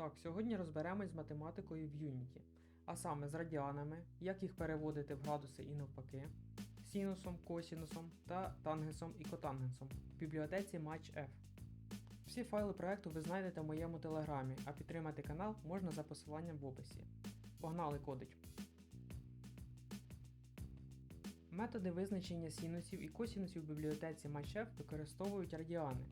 Так, сьогодні розберемось з математикою в Unity, а саме з радіанами, як їх переводити в градуси і навпаки, синусом, косінусом та тангенсом і котангенсом в бібліотеці MatchF. Всі файли проекту ви знайдете в моєму телеграмі, а підтримати канал можна за посиланням в описі. Погнали кодить! Методи визначення синусів і косінусів в бібліотеці MatchF використовують радіани.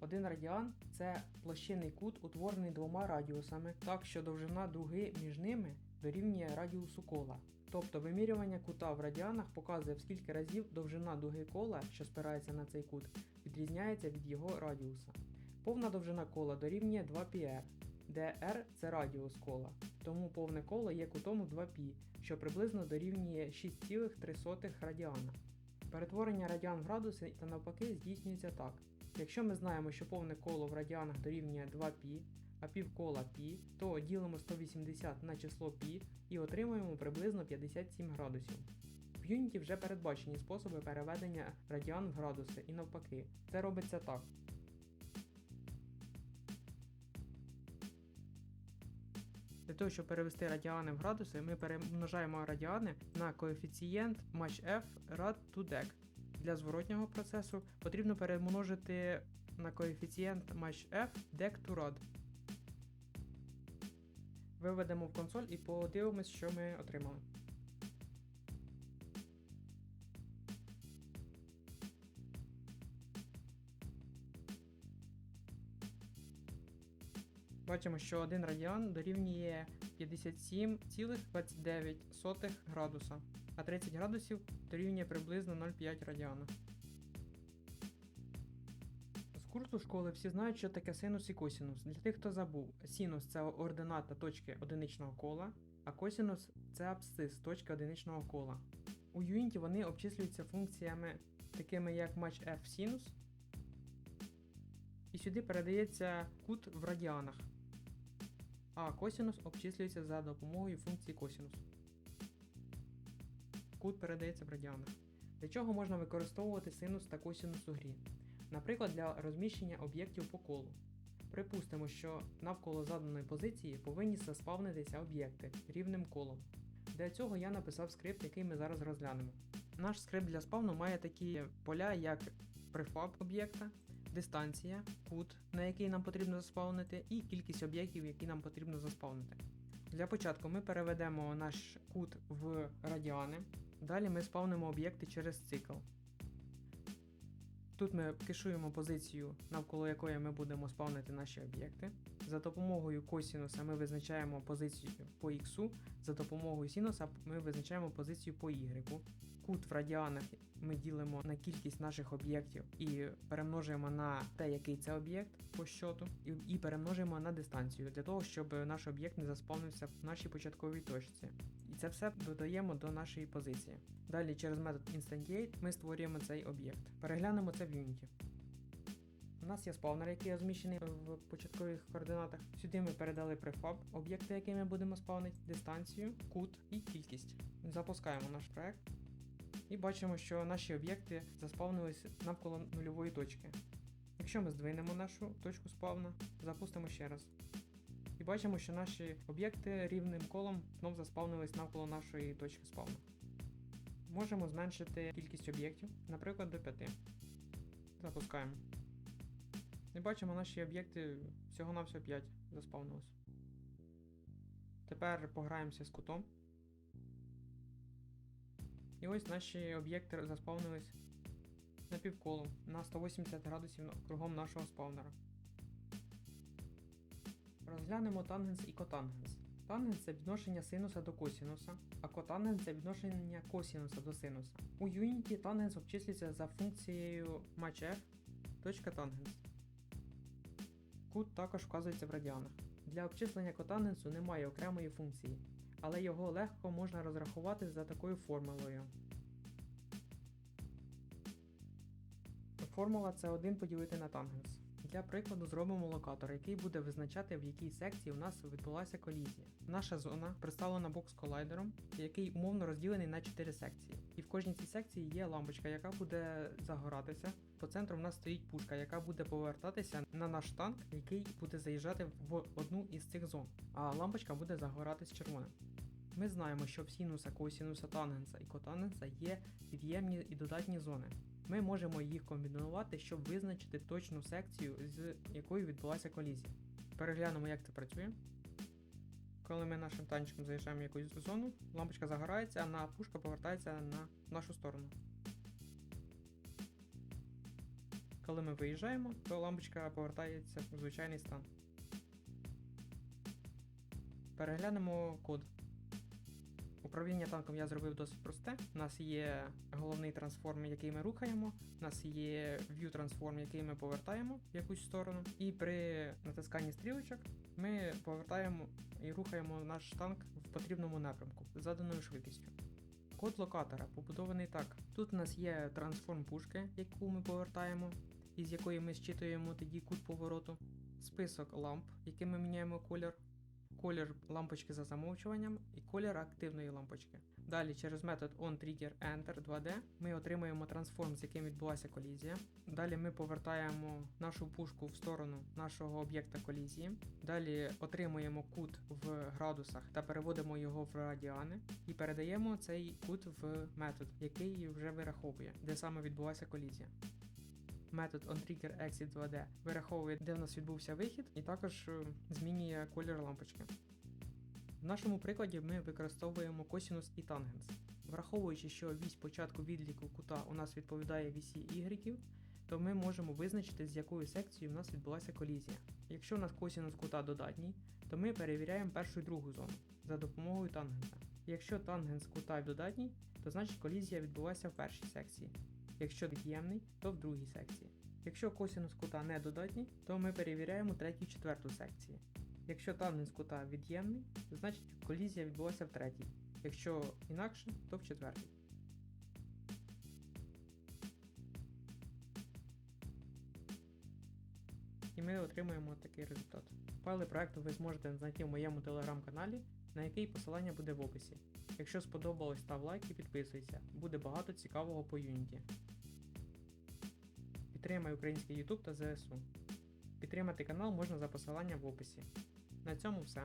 Один радіан це площинний кут, утворений двома радіусами, так що довжина дуги між ними дорівнює радіусу кола. Тобто вимірювання кута в радіанах показує в скільки разів довжина дуги кола, що спирається на цей кут, відрізняється від його радіуса. Повна довжина кола дорівнює 2πr, де r це радіус кола. Тому повне коло є кутом у 2π, що приблизно дорівнює 6,3 радіана. Перетворення радіан в градуси та навпаки здійснюється так. Якщо ми знаємо, що повне коло в радіанах дорівнює 2π, а півкола π, то ділимо 180 на число π і отримуємо приблизно 57 градусів. В Unity вже передбачені способи переведення радіан в градуси і навпаки. Це робиться так. Для того, щоб перевести радіани в градуси, ми перемножаємо радіани на коефіцієнт MatchF rad to dec. Для зворотнього процесу потрібно перемножити на коефіцієнт MatchF dec to rad. Виведемо в консоль і подивимось, що ми отримали. Бачимо, що 1 радіан дорівнює 57,29 градуса, а 30 градусів дорівнює приблизно 0,5 радіана. З курсу школи всі знають, що таке синус і косінус. Для тих, хто забув, синус це ордината точки одиничного кола, а косінус це абсцис точки одиничного кола. У Unity вони обчислюються функціями, такими як match f синус, і сюди передається кут в радіанах. А косінус обчислюється за допомогою функції косінус. Кут передається в радіанах. Для чого можна використовувати синус та косінус у грі? Наприклад, для розміщення об'єктів по колу. Припустимо, що навколо заданої позиції повинні заспавнитися об'єкти рівним колом. Для цього я написав скрипт, який ми зараз розглянемо. Наш скрипт для спавну має такі поля, як префаб об'єкта, дистанція, кут, на який нам потрібно заспавнити, і кількість об'єктів, які нам потрібно заспавнити. Для початку ми переведемо наш кут в радіани. Далі ми спавнимо об'єкти через цикл. Тут ми кешуємо позицію, навколо якої ми будемо спавнити наші об'єкти. За допомогою косінуса ми визначаємо позицію по х, за допомогою синуса ми визначаємо позицію по y. Кут в радіанах ми ділимо на кількість наших об'єктів і перемножуємо на те, який це об'єкт по щоту, і, перемножуємо на дистанцію для того, щоб наш об'єкт не заспавнився в нашій початковій точці. І це все додаємо до нашої позиції. Далі через метод instantiate ми створюємо цей об'єкт. Переглянемо це в Unity. У нас є спавнер, який розміщений в початкових координатах. Сюди ми передали префаб, об'єкти, які ми будемо спавнити, дистанцію, кут і кількість. Запускаємо наш проект. І бачимо, що наші об'єкти заспавнились навколо нульової точки. Якщо ми здвинемо нашу точку спавна, запустимо ще раз. І бачимо, що наші об'єкти рівним колом знов заспавнились навколо нашої точки спавну. Можемо зменшити кількість об'єктів, наприклад, до 5. Запускаємо. І бачимо, наші об'єкти всього-навсього 5 заспавнилось. Тепер пограємося з кутом. І ось наші об'єкти заспавнились на півколу на 180 градусів кругом нашого спавнера. Розглянемо тангенс і котангенс. Тангенс це відношення синуса до косінуса, а котангенс це відношення косінуса до синуса. У Unity тангенс обчислюється за функцією matchf точка. Кут також вказується в радіанах. Для обчислення котангенсу немає окремої функції, але його легко можна розрахувати за такою формулою. Формула це 1 поділити на тангенс. Для прикладу зробимо локатор, який буде визначати, в якій секції у нас відбулася колізія. Наша зона представлена бокс-колайдером, який умовно розділений на 4 секції. І в кожній цій секції є лампочка, яка буде загоратися. По центру в нас стоїть пушка, яка буде повертатися на наш танк, який буде заїжджати в одну із цих зон. А лампочка буде загоратись червоним. Ми знаємо, що в синуса, косінуса, тангенса і котангенса є від'ємні і додатні зони. Ми можемо їх комбінувати, щоб визначити точну секцію, з якою відбулася колізія. Переглянемо, як це працює. Коли ми нашим танчиком заїжджаємо в якусь зону, лампочка загорається, а пушка повертається на нашу сторону. Коли ми виїжджаємо, то лампочка повертається в звичайний стан. Переглянемо код. Управління танком я зробив досить просте. У нас є головний трансформ, який ми рухаємо. У нас є view трансформ, який ми повертаємо в якусь сторону. І при натисканні стрілочок ми повертаємо і рухаємо наш танк в потрібному напрямку з заданою швидкістю. Код локатора побудований так. Тут у нас є трансформ пушки, яку ми повертаємо, із якої ми зчитуємо тоді кут повороту, список ламп, яким ми міняємо колір, колір лампочки за замовчуванням і колір активної лампочки. Далі через метод onTriggerEnter 2D ми отримуємо трансформ, з яким відбулася колізія. Далі ми повертаємо нашу пушку в сторону нашого об'єкта колізії. Далі отримуємо кут в градусах та переводимо його в радіани і передаємо цей кут в метод, який вже вираховує, де саме відбулася колізія. Метод onTriggerExit 2D вираховує, де в нас відбувся вихід, і також е, змінює колір лампочки. В нашому прикладі ми використовуємо косінус і тангенс. Враховуючи, що вісь початку відліку кута у нас відповідає вісі y, то ми можемо визначити, з якою секцією в нас відбулася колізія. Якщо у нас косінус кута додатній, то ми перевіряємо першу і другу зону за допомогою тангенса. Якщо тангенс кута додатній, то значить колізія відбулася в першій секції. Якщо від'ємний, то в другій секції. Якщо косінус кута не додатній, то ми перевіряємо третю і четверту секції. Якщо тангенс кута від'ємний, то значить колізія відбулася в третій. Якщо інакше, то в четвертій. Ми отримуємо такий результат. Файли проекту ви зможете знайти в моєму телеграм-каналі, на який посилання буде в описі. Якщо сподобалось, став лайк і підписуйся. Буде багато цікавого по Unity. Підтримай український YouTube та ЗСУ. Підтримати канал можна за посиланням в описі. На цьому все.